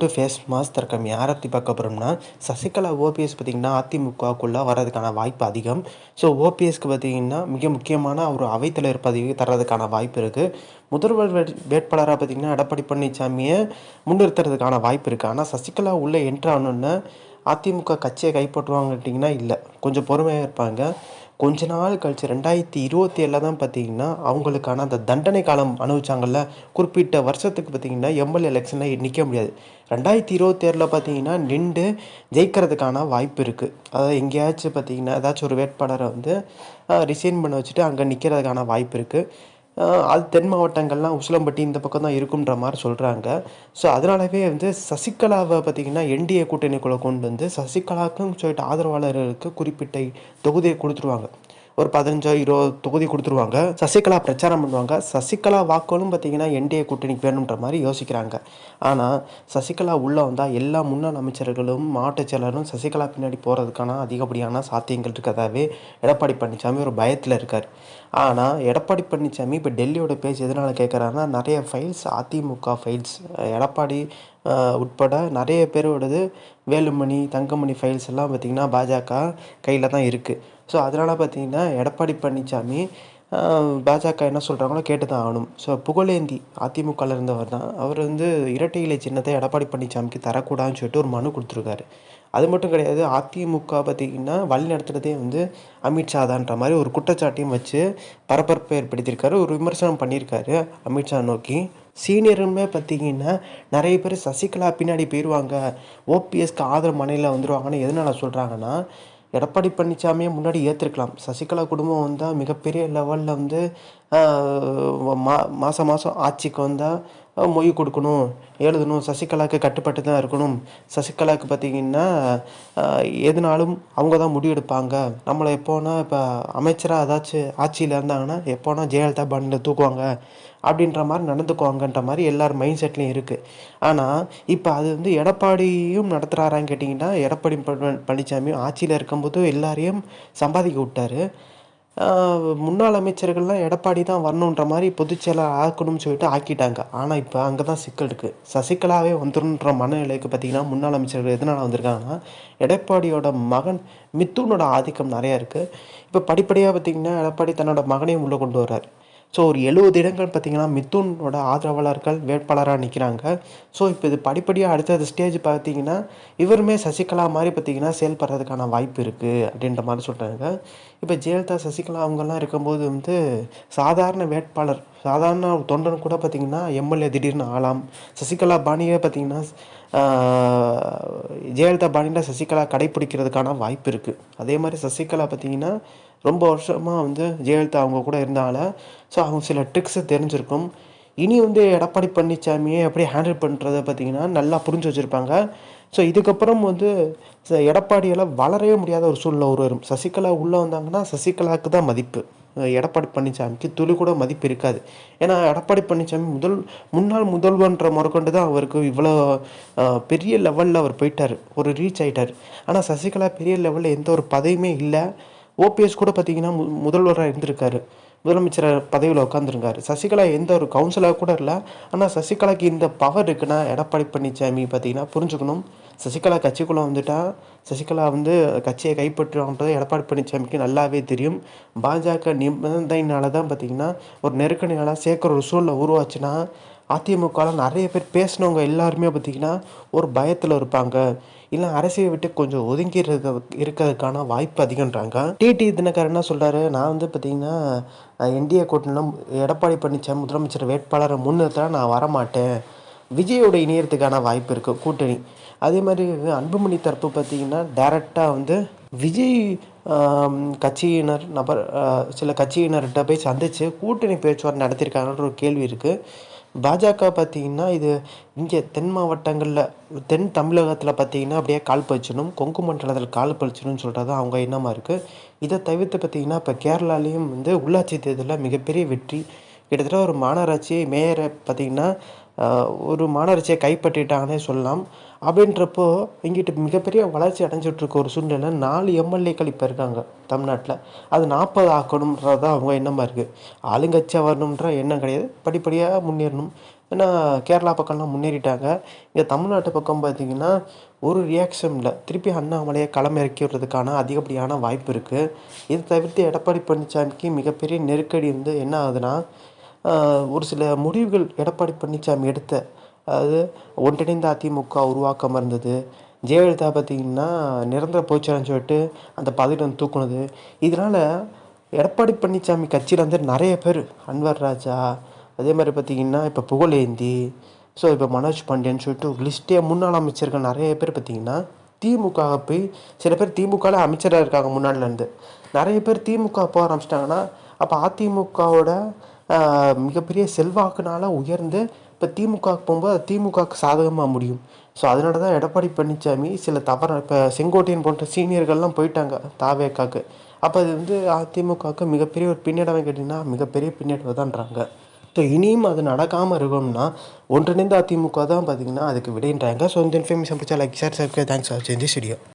To face mass தர்க்கம் யாரை பற்றி பார்க்க போகிறோம்னா சசிகலா ஓபிஎஸ் பார்த்திங்கன்னா அதிமுகக்குள்ளே வர்றதுக்கான வாய்ப்பு அதிகம். ஸோ ஓபிஎஸ்க்கு பார்த்திங்கன்னா மிக முக்கியமான ஒரு அவைத்தலைவர் பதவி தர்றதுக்கான வாய்ப்பு இருக்குது முதல்வர் வே வேட்பாளராக பார்த்திங்கன்னா எடப்பாடி பழனிசாமியை முன்னிறுத்துறதுக்கான வாய்ப்பு இருக்குது ஆனால் சசிகலா உள்ளே என்ட்ரு அதிமுக கட்சியை கைப்பற்றுவாங்கட்டிங்கன்னா இல்லை. கொஞ்சம் பொறுமையாக இருப்பாங்க. கொஞ்ச நாள் கழிச்சு ரெண்டாயிரத்தி இருபத்தி ஏழில் தான் பார்த்தீங்கன்னா அவங்களுக்கான அந்த தண்டனை காலம் அனுபவிச்சாங்கல்ல குறிப்பிட்ட வருஷத்துக்கு பார்த்தீங்கன்னா எம்எல்ஏ எலெக்ஷனில் நிற்க முடியாது. ரெண்டாயிரத்தி இருபத்தி ஏழில் பார்த்தீங்கன்னா நின்று ஜெயிக்கிறதுக்கான வாய்ப்பு இருக்குது அதாவது எங்கேயாச்சும் பார்த்தீங்கன்னா ஏதாச்சும் ஒரு வேட்பாளரை வந்து ரிசைன் பண்ண வச்சுட்டு அங்கே நிற்கிறதுக்கான வாய்ப்பு இருக்குது அது தென் மாவட்டங்கள்லாம் உசிலம்பட்டி இந்த பக்கம் தான் இருக்குன்ற மாதிரி சொல்கிறாங்க ஸோ அதனாலவே வந்து சசிகலாவை பார்த்திங்கன்னா என்டிஏ கூட்டணிக்குள்ளே கொண்டு வந்து சசிகலாவுக்கும் சொல்லிட்டு ஆதரவாளர்களுக்கு குறிப்பிட்ட தொகுதியை கொடுத்துருவாங்க. ஒரு பதினஞ்சோ இருபது தொகுதி கொடுத்துருவாங்க. சசிகலா பிரச்சாரம் பண்ணுவாங்க. சசிகலா வாக்களும் பார்த்தீங்கன்னா என்டிஏ கூட்டணிக்கு வேணுன்ற மாதிரி யோசிக்கிறாங்க. ஆனால் சசிகலா உள்ளே வந்தால் எல்லா முன்னாள் அமைச்சர்களும் மாவட்ட செயலரும் சசிகலா பின்னாடி போகிறதுக்கான அதிகப்படியான சாத்தியங்கள் இருக்கிறதாவே எடப்பாடி பழனிசாமி ஒரு பயத்தில் இருக்கார். ஆனால் எடப்பாடி பழனிசாமி இப்போ டெல்லியோட பேச்சு எதனால் கேட்குறாருன்னா நிறைய ஃபைல்ஸ் அதிமுக ஃபைல்ஸ் எடப்பாடி உட்பட நிறைய பேரோடது வேலுமணி தங்கமணி ஃபைல்ஸ் எல்லாம் பார்த்திங்கன்னா பாஜக கையில் தான் இருக்குது ஸோ அதனால் பார்த்தீங்கன்னா எடப்பாடி பழனிசாமி பாஜக என்ன சொல்கிறாங்களோ கேட்டு தான் ஆகணும். ஸோ புகழேந்தி அதிமுகவில் இருந்தவர் தான். அவர் வந்து இரட்டை இலை சின்னத்தை எடப்பாடி பழனிசாமிக்கு தரக்கூடாதுன்னு சொல்லிட்டு ஒரு மனு கொடுத்துருக்காரு. அது மட்டும் கிடையாது அதிமுக பார்த்திங்கன்னா வழி நடத்துகிறதே வந்து அமித்ஷா தான்ற மாதிரி ஒரு குற்றச்சாட்டையும் வச்சு பரபரப்பை ஏற்படுத்தியிருக்காரு. ஒரு விமர்சனம் பண்ணியிருக்காரு அமித்ஷா நோக்கி. சீனியருமே பார்த்திங்கன்னா நிறைய பேர் சசிகலா பின்னாடி போயிடுவாங்க ஓபிஎஸ்க்கு ஆதரவு மனையில் வந்துடுவாங்கன்னு எதனால் சொல்கிறாங்கன்னா எடப்பாடி பழனிசாமியை முன்னாடி ஏற்றிருக்கலாம் சசிகலா குடும்பம் வந்தால் மிகப்பெரிய லெவலில் வந்து மா மாதம் மாதம் ஆட்சிக்கு வந்தால் மொய் கொடுக்கணும். எழுதணும். சசிகலாவுக்கு கட்டுப்பட்டு தான் இருக்கணும். சசிகலாவுக்கு பார்த்திங்கன்னா எதுனாலும் அவங்க தான் முடிவெடுப்பாங்க நம்மளை எப்போனா இப்போ அமைச்சராக ஏதாச்சும் ஆட்சியில் இருந்தாங்கன்னா எப்போனா ஜெயலலிதா பண்ணில் தூக்குவாங்க. அப்படின்ற மாதிரி நடந்துக்குவாங்கன்ற மாதிரி எல்லார் மைண்ட் செட்லேயும் இருக்குது ஆனால் இப்போ அது வந்து எடப்பாடியும் நடத்துகிறாரான்னு கேட்டிங்கன்னா எடப்பாடி பழனிசாமியும் ஆட்சியில் இருக்கும்போது எல்லாரையும் சம்பாதிக்க விட்டார். முன்னாள் அமைச்சர்கள்லாம் எடப்பாடி தான் வரணுன்ற மாதிரி பொதுச்செயலாளர் ஆக்கணும்னு சொல்லிட்டு ஆக்கிட்டாங்க. ஆனால் இப்போ அங்கே தான் சிக்கல் இருக்குது சசிகலாவே வந்துருன்ற மனநிலைக்கு பார்த்திங்கன்னா முன்னாள் அமைச்சர்கள் எதனால் வந்திருக்காங்கன்னா எடப்பாடியோட மகன் மித்துனோட ஆதிக்கம் நிறையா இருக்குது இப்போ படிப்படியாக பார்த்திங்கன்னா எடப்பாடி தன்னோட மகனையும் உள்ளே கொண்டு வர்றார். ஸோ ஒரு எழுபது இடங்கள் பார்த்திங்கன்னா மித்துனோட ஆதரவாளர்கள் வேட்பாளராக நிற்கிறாங்க. ஸோ இப்போ இது படிப்படியாக அடுத்தது ஸ்டேஜ் பார்த்திங்கன்னா இவருமே சசிகலா மாதிரி பார்த்திங்கன்னா செயல்படுறதுக்கான வாய்ப்பு இருக்குது அப்படின்ற மாதிரி சொல்கிறாங்க இப்போ ஜெயலலிதா சசிகலா அவங்கெல்லாம் இருக்கும்போது வந்து சாதாரண வேட்பாளர் சாதாரண தொண்டன் கூட பார்த்திங்கன்னா எம்எல்ஏ திடீர்னு ஆளாம் சசிகலா பாணியே பார்த்திங்கன்னா ஜெயலலிதா பாணியில் சசிகலா கடைப்பிடிக்கிறதுக்கான வாய்ப்பு இருக்குது அதே மாதிரி சசிகலா பார்த்திங்கன்னா ரொம்ப வருஷமாக வந்து ஜெயலலிதா அவங்க கூட இருந்தால. ஸோ அவங்க சில ட்ரிக்ஸை தெரிஞ்சிருக்கும். இனி வந்து எடப்பாடி பழனிசாமியை எப்படி ஹேண்டில் பண்ணுறத பார்த்திங்கன்னா நல்லா புரிஞ்சு வச்சுருப்பாங்க. ஸோ இதுக்கப்புறம் வந்து எடப்பாடியால் வளரவே முடியாத ஒரு சூழ்நிலை உருவரும் சசிகலா உள்ளே வந்தாங்கன்னா சசிகலாவுக்கு தான் மதிப்பு. எடப்பாடி பழனிசாமிக்கு துளி கூட மதிப்பு இருக்காது. ஏன்னா எடப்பாடி பழனிசாமி முதல் முன்னாள் முதல்வன்ற முறைக்கொண்டு தான் அவருக்கு இவ்வளோ பெரிய லெவலில் அவர் போயிட்டார். ஒரு ரீச் ஆகிட்டார் ஆனால் சசிகலா பெரிய லெவலில் எந்த ஒரு பதவியுமே இல்லை. ஓபிஎஸ் கூட பார்த்தீங்கன்னா மு முதல்வராக இருந்திருக்காரு. முதலமைச்சர் பதவியில் உட்காந்துருக்காரு சசிகலா எந்த ஒரு கவுன்சிலாக கூட இல்லை. ஆனால் சசிகலாக்கு இந்த பவர் இருக்குன்னா எடப்பாடி பழனிசாமி பார்த்தீங்கன்னா புரிஞ்சுக்கணும். சசிகலா கட்சிக்குள்ளே வந்துட்டா சசிகலா வந்து கட்சியை கைப்பற்றுவாங்கன்றது எடப்பாடி பழனிசாமிக்கு நல்லாவே தெரியும். பாஜக நிபந்தனையினால தான் பார்த்தீங்கன்னா ஒரு நெருக்கடினால சேர்க்குற ஒரு சூழ்நிலை உருவாச்சுன்னா அதிமுகவில் நிறைய பேர் பேசினவங்க எல்லாருமே பார்த்திங்கன்னா ஒரு பயத்தில் இருப்பாங்க. இல்லை அரசியலை விட்டு கொஞ்சம் ஒதுங்கி இருக்க இருக்கிறதுக்கான வாய்ப்பு அதிகன்றாங்க டிடி தினகரன் என்ன சொல்கிறாரு நான் வந்து பார்த்திங்கன்னா என்டிஏ கூட்டணியில் எடப்பாடி பழனிசாமி முதலமைச்சர் வேட்பாளரை முன்னிறுத்தலாம் நான் வரமாட்டேன். விஜயோட இணையறதுக்கான வாய்ப்பு இருக்குது கூட்டணி. அதே மாதிரி அன்புமணி தரப்பு பார்த்திங்கன்னா டேரெக்டாக வந்து விஜய் கட்சியினர் நபர் சில கட்சியினர்கிட்ட போய் சந்தித்து கூட்டணி பேச்சுவார்த்தை நடத்தியிருக்காங்கன்ற ஒரு கேள்வி இருக்குது பாஜக பார்த்திங்கன்னா இது இங்கே தென் மாவட்டங்களில் தென் தமிழகத்தில் பார்த்திங்கன்னா அப்படியே கால் பறிச்சிடும். கொங்கு மண்டலத்தில் கால் பறிச்சிடும்னு சொல்கிறது அவங்க எண்ணமாக இருக்குது இதை தவிர்த்து பார்த்திங்கன்னா இப்போ கேரளாலேயும் வந்து உள்ளாட்சி தேர்தலில் மிகப்பெரிய வெற்றி. கிட்டத்தட்ட ஒரு மாநகராட்சி மேயரை பார்த்திங்கன்னா ஒரு மாநகராட்சியை கைப்பற்றிட்டாங்கன்னே சொல்லலாம். அப்படின்றப்போ இங்கிட்டு மிகப்பெரிய வளர்ச்சி அடைஞ்சிட்ருக்க ஒரு சூழ்நிலை நாலு எம்எல்ஏக்கள் இப்போ இருக்காங்க தமிழ்நாட்டில். அது நாற்பது ஆக்கணுன்றது தான் அவங்க எண்ணமாக இருக்குது ஆளுங்கட்சியாக வரணுன்ற எண்ணம் கிடையாது. படிப்படியாக முன்னேறணும். ஏன்னா கேரளா பக்கம்லாம் முன்னேறிட்டாங்க. இங்கே தமிழ்நாட்டு பக்கம் பார்த்திங்கன்னா ஒரு ரியாக்ஷன் இல்லை திருப்பி அண்ணாமலையை களம் இறக்கி விடுறதுக்கான அதிகப்படியான வாய்ப்பு இருக்குது இது தவிர்த்து எடப்பாடி பழனிசாமிக்கு மிகப்பெரிய நெருக்கடி வந்து என்ன ஆகுதுன்னா ஒரு சில முடிவுகள் எடப்பாடி பழனிசாமி எடுத்த. அதாவது ஒன்றிணைந்த அதிமுக உருவாக்கம் இருந்தது. ஜெயலலிதா பார்த்திங்கன்னா நிரந்தர பொதுச்செயலாளர்னு சொல்லிட்டு அந்த பதவியில் வந்து தூக்குனது. இதனால் எடப்பாடி பழனிசாமி கட்சியில் வந்து நிறைய பேர் அன்வர் ராஜா அதே மாதிரி பார்த்திங்கன்னா இப்போ புகழேந்தி ஸோ இப்போ மனோஜ் பாண்டியன் சொல்லிட்டு ஒரு லிஸ்ட்டே முன்னாள் அமைச்சர்கள் நிறைய பேர் பார்த்திங்கன்னா திமுக போய் சில பேர் திமுகவில் அமைச்சராக இருக்காங்க முன்னாடிலேருந்து நிறைய பேர் திமுக போக ஆரம்பிச்சிட்டாங்கன்னா அப்போ அதிமுகவோட மிகப்பெரிய செல்வாக்குனால் உயர்ந்து இப்போ திமுகவுக்கு போகும்போது அது திமுகவுக்கு சாதகமாக முடியும். ஸோ அதனால தான் எடப்பாடி பழனிசாமி சில தவற இப்போ செங்கோட்டையன் போன்ற சீனியர்கள்லாம் போயிட்டாங்க தாவேக்காக்கு. அப்போ அது வந்து அதிமுகவுக்கு மிகப்பெரிய ஒரு பின்னடைவை கேட்டிங்கன்னா மிகப்பெரிய பின்னடைவு தான்றாங்க. ஸோ இனியும் அது நடக்காமல் இருக்கணும்னா ஒன்றிணைந்த அதிமுக தான் பார்த்திங்கன்னா அதுக்கு விடைன்றாங்க. ஸோ இந்த இன்ஃபர்மேஷன் பிடிச்சா like share subscribe thanks for change studio